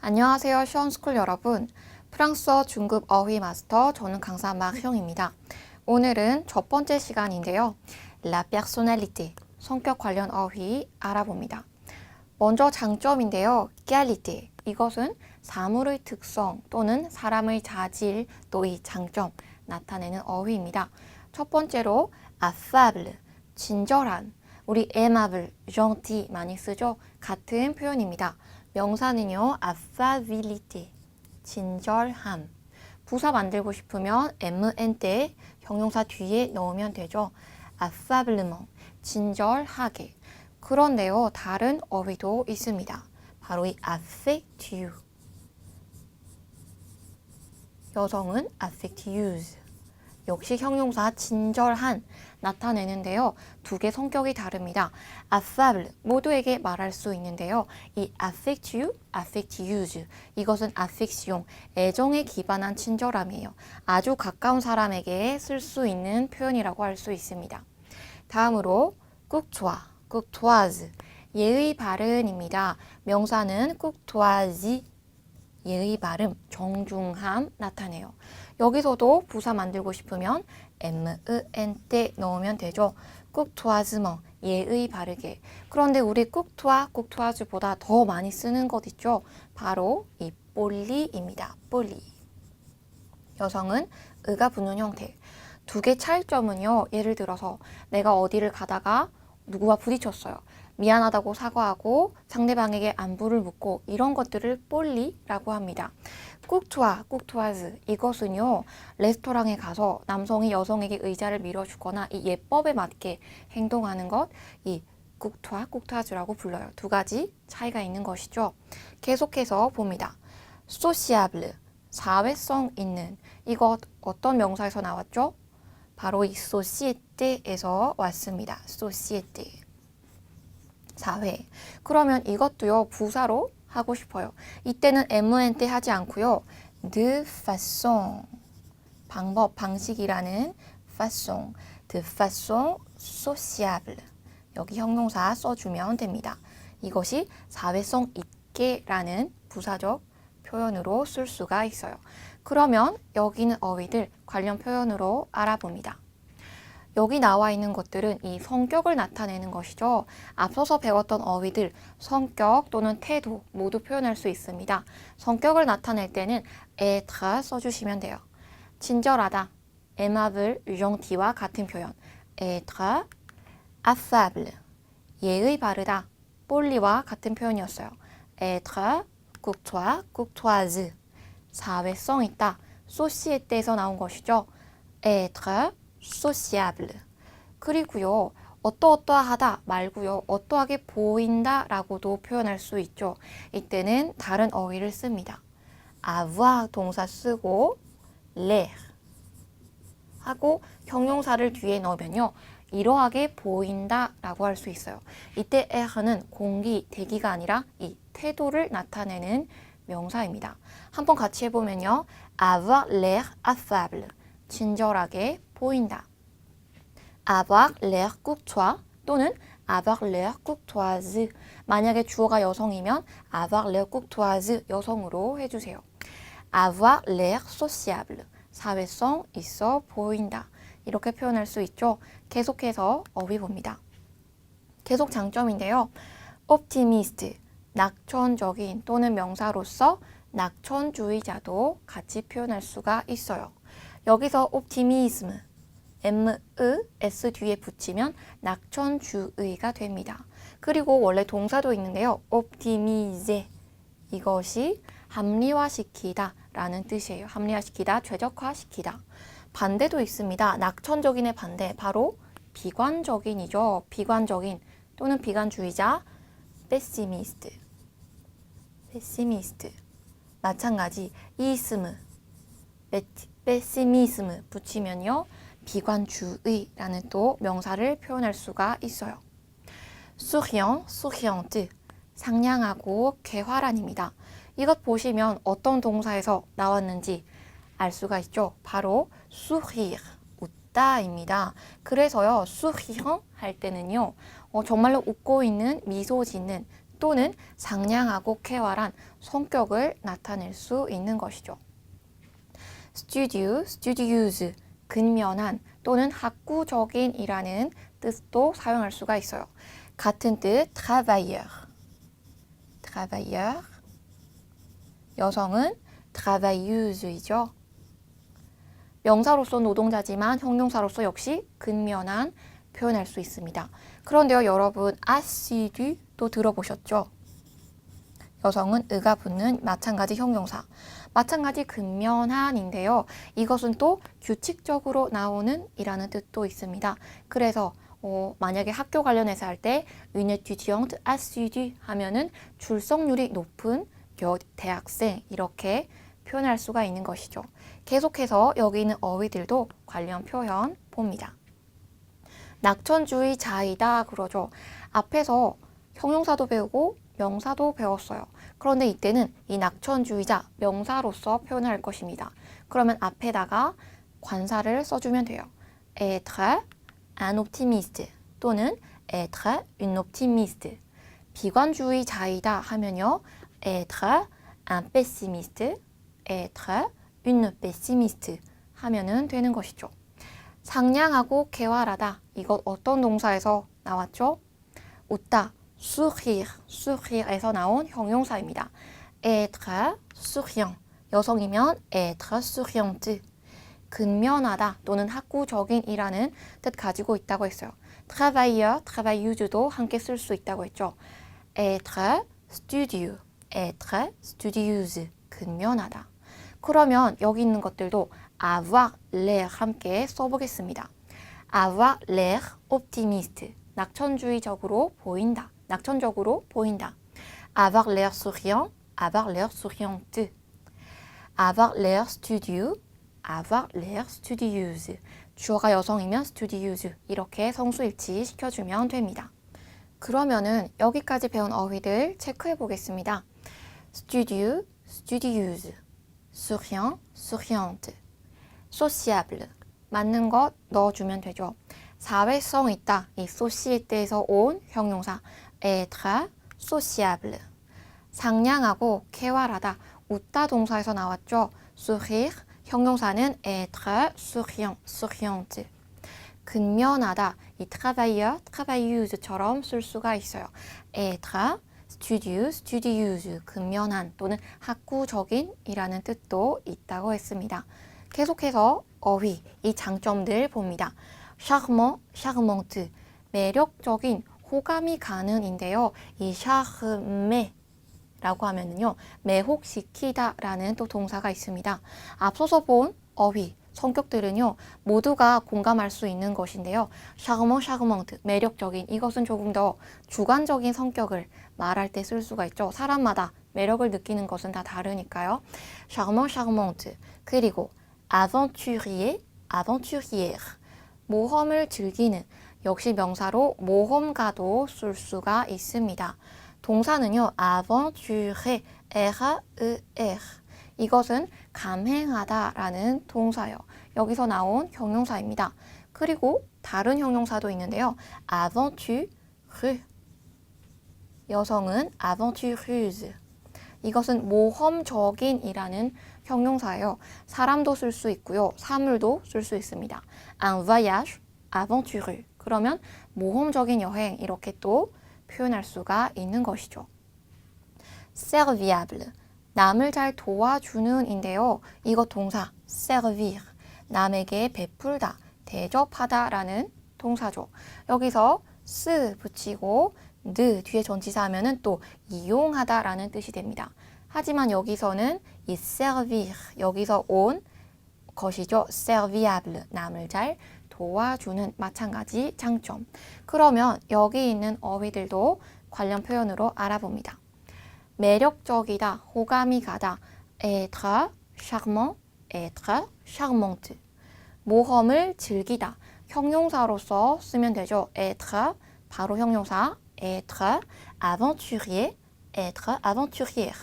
안녕하세요. 시원스쿨 여러분. 프랑스어 중급 어휘 마스터 저는 강사 막형입니다. 오늘은 첫 번째 시간인데요. La personnalité, 성격 관련 어휘 알아봅니다. 먼저 장점인데요. qualité, 이것은 사물의 특성 또는 사람의 자질 또 이 장점 나타내는 어휘입니다. 첫 번째로 affable, 친절한, 우리 aimable, gentil 많이 쓰죠? 같은 표현입니다. 명사는요, affabilité, 친절함. 부사 만들고 싶으면 mn 때 형용사 뒤에 넣으면 되죠. affablement, 친절하게. 그런데요, 다른 어휘도 있습니다. 바로 이 affectueux. 여성은 affectueuse. 역시 형용사 친절한 나타내는데요. 두 개 성격이 다릅니다. affable 모두에게 말할 수 있는데요. 이 affectueux, affectueuse 이것은 affection 애정에 기반한 친절함이에요. 아주 가까운 사람에게 쓸 수 있는 표현이라고 할 수 있습니다. 다음으로 courtois, courtoise 예의 바른입니다. 명사는 courtoisie 예의 바름, 정중함 나타내요. 여기서도 부사 만들고 싶으면 m-e-n 때 넣으면 되죠. 꾹투아즈머 예의 바르게. 그런데 우리 꾹투아, 꾹투아즈보다 더 많이 쓰는 것 있죠. 바로 이 폴리입니다. 폴리. 여성은 의가 붙는 형태. 두 개 차이점은요. 예를 들어서 내가 어디를 가다가 누구와 부딪혔어요. 미안하다고 사과하고 상대방에게 안부를 묻고 이런 것들을 폴리라고 합니다. 꾹투아, 꾹투아즈 이것은요 레스토랑에 가서 남성이 여성에게 의자를 밀어주거나 이 예법에 맞게 행동하는 것 이 꾹투아, 꾹투아즈라고 불러요. 두 가지 차이가 있는 것이죠. 계속해서 봅니다. 소시아블 사회성 있는 이것 어떤 명사에서 나왔죠? 바로 이 소시에테에서 왔습니다. 소시에테 사회. 그러면 이것도요 부사로 하고 싶어요. 이때는 mn 때 하지 않고요. de façon 방법 방식이라는 façon de façon sociable 여기 형용사 써주면 됩니다. 이것이 사회성 있게라는 부사적 표현으로 쓸 수가 있어요. 그러면 여기 있는 어휘들 관련 표현으로 알아봅니다. 여기 나와 있는 것들은 이 성격을 나타내는 것이죠. 앞서서 배웠던 어휘들, 성격 또는 태도 모두 표현할 수 있습니다. 성격을 나타낼 때는 être 써주시면 돼요. 친절하다, aimable, gentil와 같은 표현. être, affable, 예의 바르다, 폴리와 같은 표현이었어요. être, courtois, courtoise, 사회성 있다, société에서 나온 것이죠. être, sociable. 그리고요, 어떠어떠하다 말고요, 어떠하게 보인다라고도 표현할 수 있죠. 이때는 다른 어휘를 씁니다. avoir 동사 쓰고 l'air 하고 형용사를 뒤에 넣으면요, 이러하게 보인다라고 할 수 있어요. 이때 air는 공기, 대기가 아니라 이 태도를 나타내는 명사입니다. 한번 같이 해보면요, avoir l'air affable. 친절하게 보인다. avoir l'air courtois 또는 avoir l'air courtoise. 만약에 주어가 여성이면 avoir l'air courtoise 여성으로 해주세요. avoir l'air sociable. 사회성 있어 보인다. 이렇게 표현할 수 있죠. 계속해서 어휘 봅니다. 계속 장점인데요. optimist, 낙천적인 또는 명사로서 낙천주의자도 같이 표현할 수가 있어요. 여기서 optimism, m, ı, s 뒤에 붙이면 낙천주의가 됩니다. 그리고 원래 동사도 있는데요. optimize 이것이 합리화시키다 라는 뜻이에요. 합리화시키다, 최적화시키다. 반대도 있습니다. 낙천적인의 반대, 바로 비관적인이죠. 비관적인 또는 비관주의자, pessimist. pessimist. 마찬가지, ism, pessimism 붙이면요. 비관주의라는 또 명사를 표현할 수가 있어요. souriant, souriante. 상냥하고 쾌활한입니다. 이것 보시면 어떤 동사에서 나왔는지 알 수가 있죠. 바로 sourire, 웃다입니다. 그래서요, souriant 할 때는요, 어, 정말로 웃고 있는 미소 짓는 또는 상냥하고 쾌활한 성격을 나타낼 수 있는 것이죠. studio, studious, 근면한 또는 학구적인이라는 뜻도 사용할 수가 있어요. 같은 뜻 travailleur, travailleur. 여성은 travailleus이죠. 명사로서 노동자지만 형용사로서 역시 근면한 표현할 수 있습니다. 그런데요, 여러분 assidu도 들어보셨죠? 여성은 의가 붙는 마찬가지 형용사. 마찬가지 근면한인데요. 이것은 또 규칙적으로 나오는 이라는 뜻도 있습니다. 그래서 어, 만약에 학교 관련해서 할때 étudiante assidue 하면은 출석률이 높은 여, 대학생 이렇게 표현할 수가 있는 것이죠. 계속해서 여기 있는 어휘들도 관련 표현 봅니다. 낙천주의 자이다 그러죠. 앞에서 형용사도 배우고 명사도 배웠어요. 그런데 이때는 이 낙천주의자 명사로서 표현할 것입니다. 그러면 앞에다가 관사를 써주면 돼요. être un optimiste 또는 être une optimiste. 비관주의자이다 하면요. être un pessimiste, être une pessimiste 하면은 되는 것이죠. 상냥하고 쾌활하다. 이것 어떤 동사에서 나왔죠? 웃다, sourire, sourire에서 나온 형용사입니다. être souriant. 여성이면 être souriante. 근면하다 또는 학구적인이라는 뜻 가지고 있다고 했어요. travailleur, travailleus도 함께 쓸 수 있다고 했죠. être studieux, être studieuse. 근면하다. 그러면 여기 있는 것들도 avoir l'air 함께 써보겠습니다. avoir l'air optimiste. 낙천주의적으로 보인다. 낙천적으로 보인다. avoir l'air souriant, avoir l'air souriante. avoir l'air studieux, avoir l'air studieuse. 주어가 여성이면 studieuse. 이렇게 성수일치 시켜주면 됩니다. 그러면은 여기까지 배운 어휘들 체크해 보겠습니다. studieux, studieuse. souriant, souriante. sociable. 맞는 것 넣어주면 되죠. 사회성 있다. 이 society에서 온 형용사 être sociable. 상냥하고 쾌활하다. 웃다 동사에서 나왔죠. sourire 형용사는 être souriant, souriante. 근면하다. 이 travailleur, travailleuse처럼 쓸 수가 있어요. être studieux, studieuse, 근면한 또는 학구적인이라는 뜻도 있다고 했습니다. 계속해서 어휘, 이 장점들 봅니다. charmant, charmante, 매력적인, 호감이 가는인데요. 이 charmer 라고 하면은요, 매혹시키다 라는 또 동사가 있습니다. 앞서서 본 어휘, 성격들은요, 모두가 공감할 수 있는 것인데요. charmant, charmante, 매력적인, 이것은 조금 더 주관적인 성격을 말할 때 쓸 수가 있죠. 사람마다 매력을 느끼는 것은 다 다르니까요. charmant, charmante, 그리고 aventurier, aventurière, 모험을 즐기는, 역시 명사로 모험가도 쓸 수가 있습니다. 동사는요, aventurer, R-E-R. 이것은 감행하다라는 동사예요. 여기서 나온 형용사입니다. 그리고 다른 형용사도 있는데요. aventure. 여성은 aventureuse. 이것은 모험적인이라는 형용사예요. 사람도 쓸 수 있고요. 사물도 쓸 수 있습니다. un voyage aventureux. 그러면 모험적인 여행 이렇게 또 표현할 수가 있는 것이죠. serviable. 남을 잘 도와주는인데요. 이것 동사 servir. 남에게 베풀다, 대접하다라는 동사죠. 여기서 쓰 붙이고 느 뒤에 전치사 하면은 또 이용하다라는 뜻이 됩니다. 하지만 여기서는 이 servir 여기서 온 것이죠. serviable 남을 잘 도와주는 마찬가지 장점. 그러면 여기 있는 어휘들도 관련 표현으로 알아봅니다. 매력적이다, 호감이 가다, être charmant, être charmante. 모험을 즐기다, 형용사로서 쓰면 되죠. être 바로 형용사, être aventurier, être aventurière.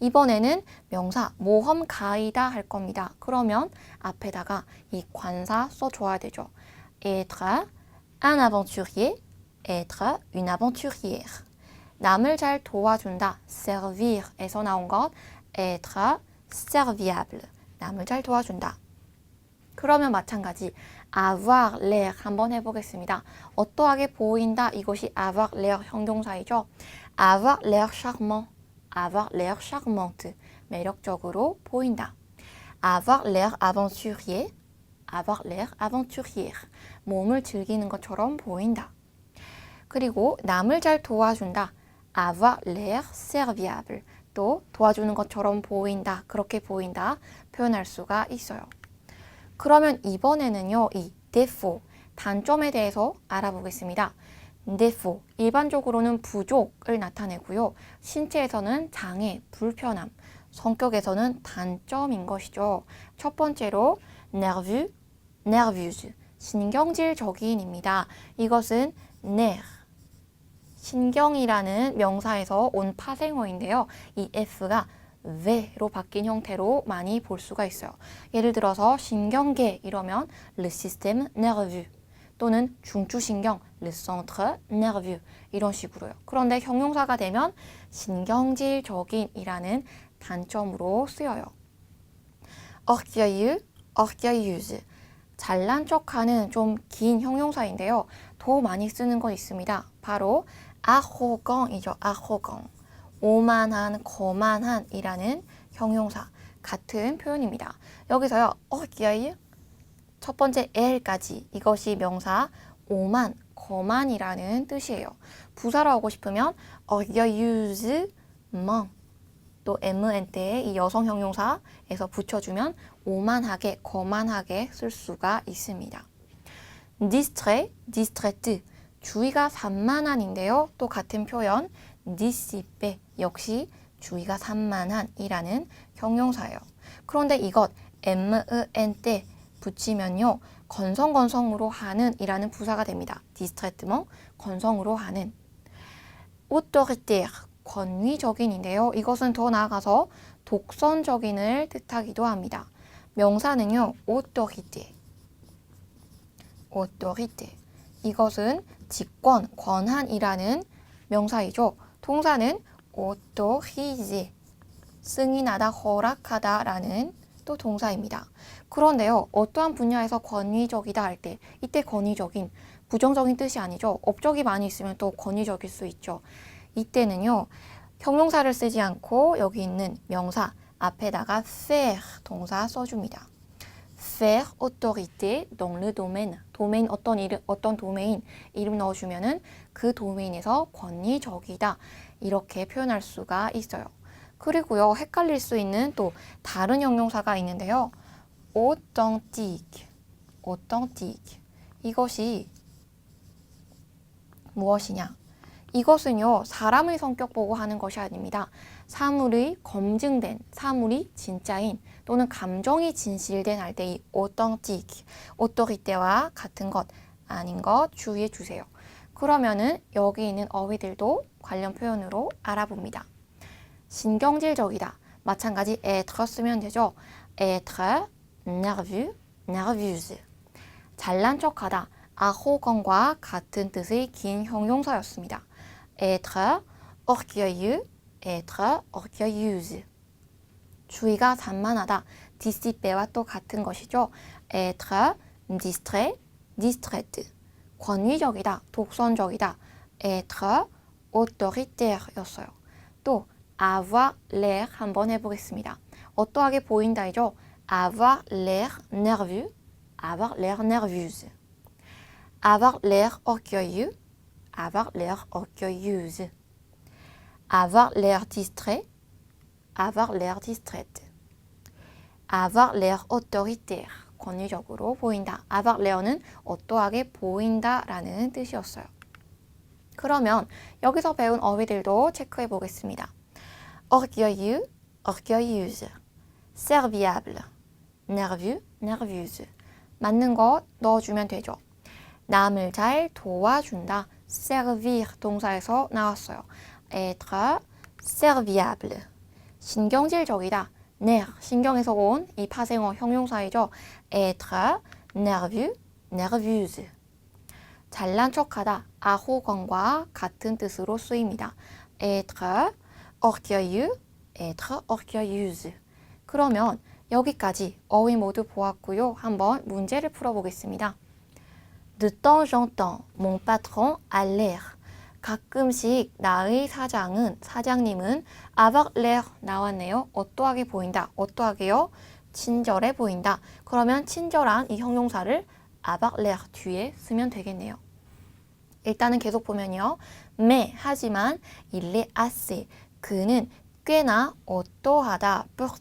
이번에는 명사 모험 가이다 할 겁니다. 그러면 앞에다가 이 관사 써줘야 되죠. Être un aventurier, être une aventurière. 남을 잘 도와준다. servir에서 나온 것 être serviable. 남을 잘 도와준다. 그러면 마찬가지 avoir l'air 한번 해보겠습니다. 어떠하게 보인다 이것이 avoir l'air 형용사이죠. avoir l'air charmant, avoir l'air charmante 매력적으로 보인다. avoir l'air aventurier, avoir l'air aventurier 몸을 즐기는 것처럼 보인다. 그리고 남을 잘 도와준다. avoir l'air serviable 또 도와주는 것처럼 보인다. 그렇게 보인다. 표현할 수가 있어요. 그러면 이번에는요, 이 défaut, 단점에 대해서 알아보겠습니다. défaut, 일반적으로는 부족을 나타내고요. 신체에서는 장애, 불편함, 성격에서는 단점인 것이죠. 첫 번째로 nerveux, nerveuse, 신경질적인입니다. 이것은 nerf, 신경이라는 명사에서 온 파생어인데요. 이 F가 왜로 바뀐 형태로 많이 볼 수가 있어요. 예를 들어서 신경계 이러면 le système nerveux 또는 중추신경 le centre nerveux 이런 식으로요. 그런데 형용사가 되면 신경질적인이라는 단점으로 쓰여요. orgueilleux, orgueilleuse 잘난 척하는 좀 긴 형용사인데요. 더 많이 쓰는 거 있습니다. 바로 arrogant이죠. arrogant. 오만한, 거만한이라는 형용사 같은 표현입니다. 여기서요. orgueil 첫 번째 l까지 이것이 명사 오만, 거만이라는 뜻이에요. 부사로 하고 싶으면 orgueilleusement 또 mn 때에 이 여성 형용사에서 붙여주면 오만하게, 거만하게 쓸 수가 있습니다. distrait, distraite 주의가 산만한인데요. 또 같은 표현 dissipe 역시 주의가 산만한이라는 형용사예요. 그런데 이것 men 때 붙이면요. 건성건성으로 하는 이라는 부사가 됩니다. distraitement 건성으로 하는 autoritaire 권위적인인데요. 이것은 더 나아가서 독선적인을 뜻하기도 합니다. 명사는요. autorité 이것은 직권, 권한이라는 명사이죠. 동사는 autoriser 승인하다, 허락하다라는 또 동사입니다. 그런데요, 어떠한 분야에서 권위적이다 할 때, 이때 권위적인 부정적인 뜻이 아니죠. 업적이 많이 있으면 또 권위적일 수 있죠. 이때는요, 형용사를 쓰지 않고 여기 있는 명사 앞에다가 faire 동사 써줍니다. faire autorité dans le domaine. 도메인 어떤 이름, 어떤 도메인 이름 넣어 주면은 그 도메인에서 권위적이다. 이렇게 표현할 수가 있어요. 그리고요, 헷갈릴 수 있는 또 다른 형용사가 있는데요. authentique, authentique. 이것이 무엇이냐? 이것은요, 사람의 성격 보고 하는 것이 아닙니다. 사물의 검증된, 사물이 진짜인 또는 감정이 진실된 할 때 이 authentique, autorité와 같은 것, 아닌 것 주의해 주세요. 그러면은 여기 있는 어휘들도 관련 표현으로 알아봅니다. 신경질적이다. 마찬가지 être 쓰면 되죠. être nerveux, nerveuse. 잘난 척하다. arrogant과 같은 뜻의 긴 형용사였습니다. être orgueilleux, être orgueilleuse. 주의가 산만하다. dissipe와 또 같은 것이죠. être distrait, distraite. 권위적이다, 독선적이다. être autoritaire였어요. 또 avoir l'air 한번 해보겠습니다. 어떠하게 보인다이죠? avoir l'air nerveux, avoir l'air nerveuse. avoir l'air orgueilleux, avoir l'air orgueilleuse. Avoir l'air distrait, avoir l'air distraite. avoir l'air autoritaire. 권위적으로 보인다. avoir l'air는 어떠하게 보인다라는 뜻이었어요. 그러면 여기서 배운 어휘들도 체크해 보겠습니다. orgueilleux, orgueilleuse, serviable, nerveux, nerveuse. 맞는 거 넣어주면 되죠. 남을 잘 도와준다. servir 동사에서 나왔어요. Être serviable. 신경질적이다. ner 신경에서 온 이 파생어 형용사이죠. être nerveux, nerveuse. 잘난 척하다. arrogant과 같은 뜻으로 쓰입니다. être orgueilleux, être orgueilleuse. 그러면 여기까지 어휘 모두 보았고요. 한번 문제를 풀어보겠습니다. De temps en temps, mon patron a l'air. 가끔씩 나의 사장은 사장님은 l'air 나왔네요. 어떠하게 보인다. 어떠하게요? 친절해 보인다. 그러면 친절한 이 형용사를 l'air 뒤에 쓰면 되겠네요. 일단은 계속 보면요. mais 하지만 est assez. 그는 꽤나 어떠하다 pour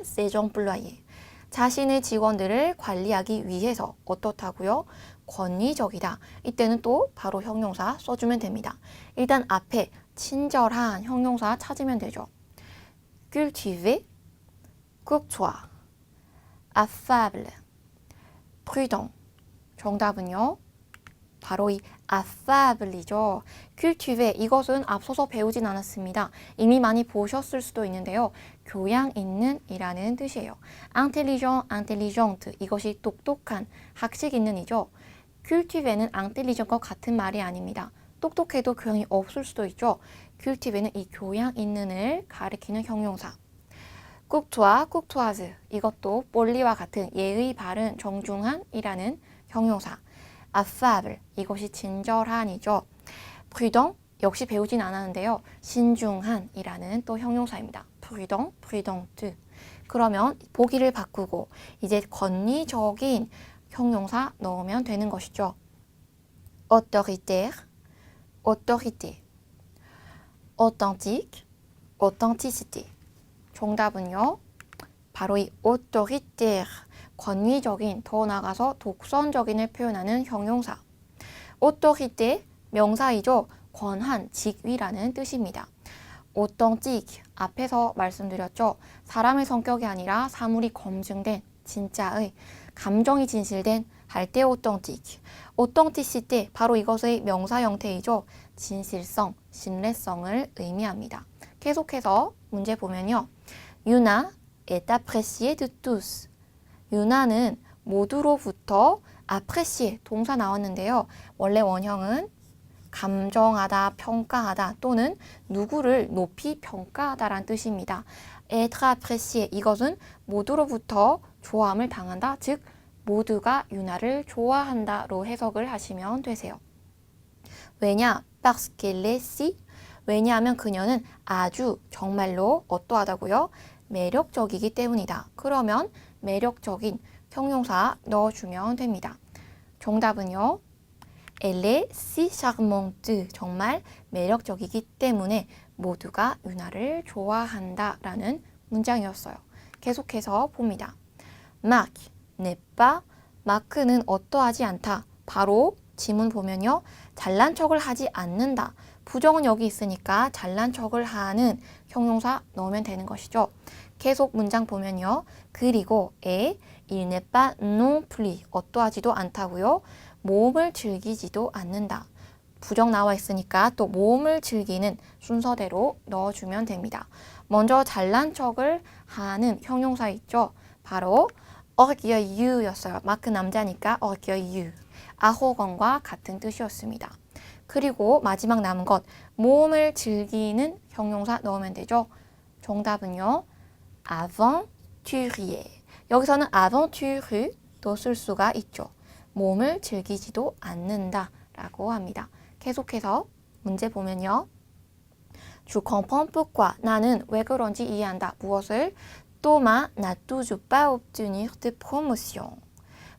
ses employés. 자신의 직원들을 관리하기 위해서 어떻다고요? 권위적이다. 이때는 또 바로 형용사 써주면 됩니다. 일단 앞에 친절한 형용사 찾으면 되죠. cultiver, courtois, affable, prudent. 정답은요. 바로 이 affable이죠. cultiver 이것은 앞서서 배우진 않았습니다. 이미 많이 보셨을 수도 있는데요. 교양 있는 이라는 뜻이에요. intelligent, intelligent 이것이 똑똑한, 학식 있는이죠. Cultiver는 intelligent과 같은 말이 아닙니다. 똑똑해도 교양이 없을 수도 있죠. cultiver는 이 교양 있는 을 가리키는 형용사. courtois, courtoise 이것도 볼리와 같은 예의 바른, 정중한이라는 형용사. affable 이것이 친절한이죠. prudent 역시 배우진 않았는데요. 신중한이라는 또 형용사입니다. prudent. 그러면 보기를 바꾸고 이제 권위적인 형용사 넣으면 되는 것이죠. autoritaire, autorité. authentique, authenticité. 정답은요. 바로 이 autoritaire 권위적인, 더 나아가서 독선적인을 표현하는 형용사. autorité 명사이죠. 권한, 직위라는 뜻입니다. authentique 앞에서 말씀드렸죠. 사람의 성격이 아니라 사물이 검증된 진짜의 감정이 진실된 할때 authentique. authenticité 바로 이것의 명사 형태이죠. 진실성, 신뢰성을 의미합니다. 계속해서 문제 보면요. 유나 est apprécié de tous. 유나는 모두로부터 apprécier 동사 나왔는데요. 원래 원형은 감정하다, 평가하다 또는 누구를 높이 평가하다라는 뜻입니다. être apprécié 이것은 모두로부터 좋아함을 당한다. 즉 모두가 유나를 좋아한다로 해석을 하시면 되세요. 왜냐? parce qu'elle est si 왜냐하면 그녀는 아주 정말로 어떠하다고요? 매력적이기 때문이다. 그러면 매력적인 형용사 넣어주면 됩니다. 정답은요. Est si charmante. 정말 매력적이기 때문에 모두가 유나를 좋아한다 라는 문장이었어요. 계속해서 봅니다. N'est pas. 마크는 어떠하지 않다. 바로 지문 보면요. 잘난 척을 하지 않는다. 부정은 여기 있으니까 잘난 척을 하는 형용사 넣으면 되는 것이죠. 계속 문장 보면요. 그리고 에 non plus 어떠하지도 않다고요. 모험을 즐기지도 않는다. 부정 나와 있으니까 또 모험을 즐기는 순서대로 넣어주면 됩니다. 먼저 잘난 척을 하는 형용사 있죠. 바로 orgueilleus였어요. 마크 남자니까 orgueilleux. 아호건과 같은 뜻이었습니다. 그리고 마지막 남은 것 모험을 즐기는 형용사 넣으면 되죠. 정답은요. aventurier. 여기서는 aventure도 쓸 수가 있죠. 몸을 즐기지도 않는다 라고 합니다. 계속해서 문제 보면요. Comprends pourquoi. 나는 왜 그런지 이해한다. 무엇을? Toujours pas obtenu de promotion.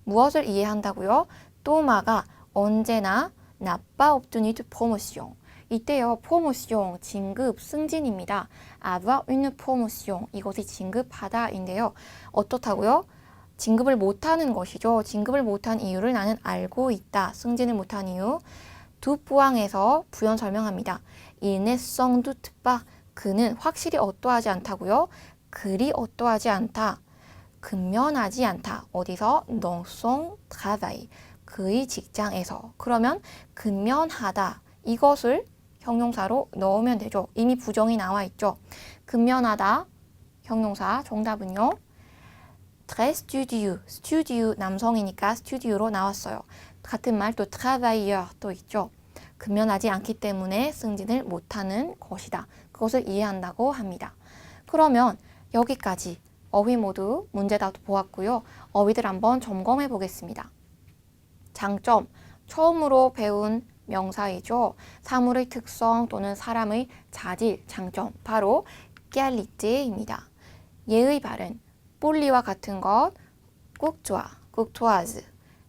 무엇을 이해한다고요? 또마가 언제나 obtenu de promotion. 이때요, promotion, 진급, 승진입니다. avoir une promotion, 이것이 진급하다인데요. 어떻다고요? 진급을 못하는 것이죠. 진급을 못한 이유를 나는 알고 있다. 승진을 못한 이유. 두 부항에서 부연 설명합니다. Doute pas. 그는 확실히 어떠하지 않다고요? 그리 어떠하지 않다. 근면하지 않다. 어디서? son travail. 그의 직장에서. 그러면 근면하다. 이것을 형용사로 넣으면 되죠. 이미 부정이 나와 있죠. 근면하다. 형용사 정답은요. Très studieux. studieux 남성이니까 studio로 나왔어요. 같은 말 또 travailleur 또 있죠. 근면하지 않기 때문에 승진을 못하는 것이다. 그것을 이해한다고 합니다. 그러면 여기까지 어휘 모두 문제 다 보았고요. 어휘들 한번 점검해 보겠습니다. 장점, 처음으로 배운 명사이죠. 사물의 특성 또는 사람의 자질, 장점, 바로 깨알리띠입니다. 예의 바른, 폴리와 같은 것, 꾹좋아, 꾹토아즈,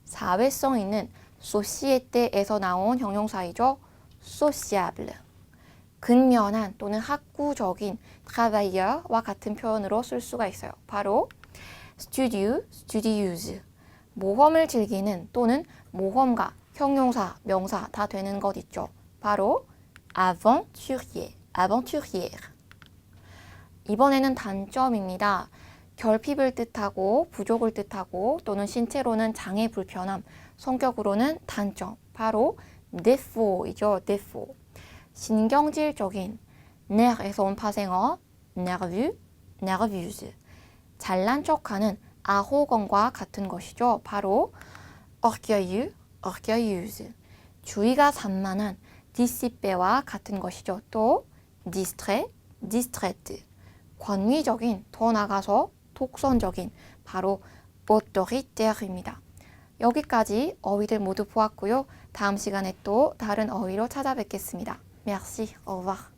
사회성 있는 소시에테에서 나온 형용사이죠. 소시아블. 근면한 또는 학구적인 travailleur와 같은 표현으로 쓸 수가 있어요. 바로 studio, studieuse. 모험을 즐기는 또는 모험가, 형용사, 명사 다 되는 것 있죠. 바로 aventurier, aventurière. 이번에는 단점입니다. 결핍을 뜻하고 부족을 뜻하고 또는 신체로는 장애 불편함, 성격으로는 단점, 바로 défaut이죠. défaut. 신경질적인 nerf에서 온 파생어 nerveux, nerveuse. 잘난 척하는 아호건과 같은 것이죠. 바로 orgueilleux, orgueilleuse. 주의가 산만한 디시페와 같은 것이죠. 또 distrait, distraite. 권위적인, 더 나가서 독선적인 바로 autoritair입니다. 여기까지 어휘들 모두 보았고요. 다음 시간에 또 다른 어휘로 찾아뵙겠습니다. Merci, au revoir.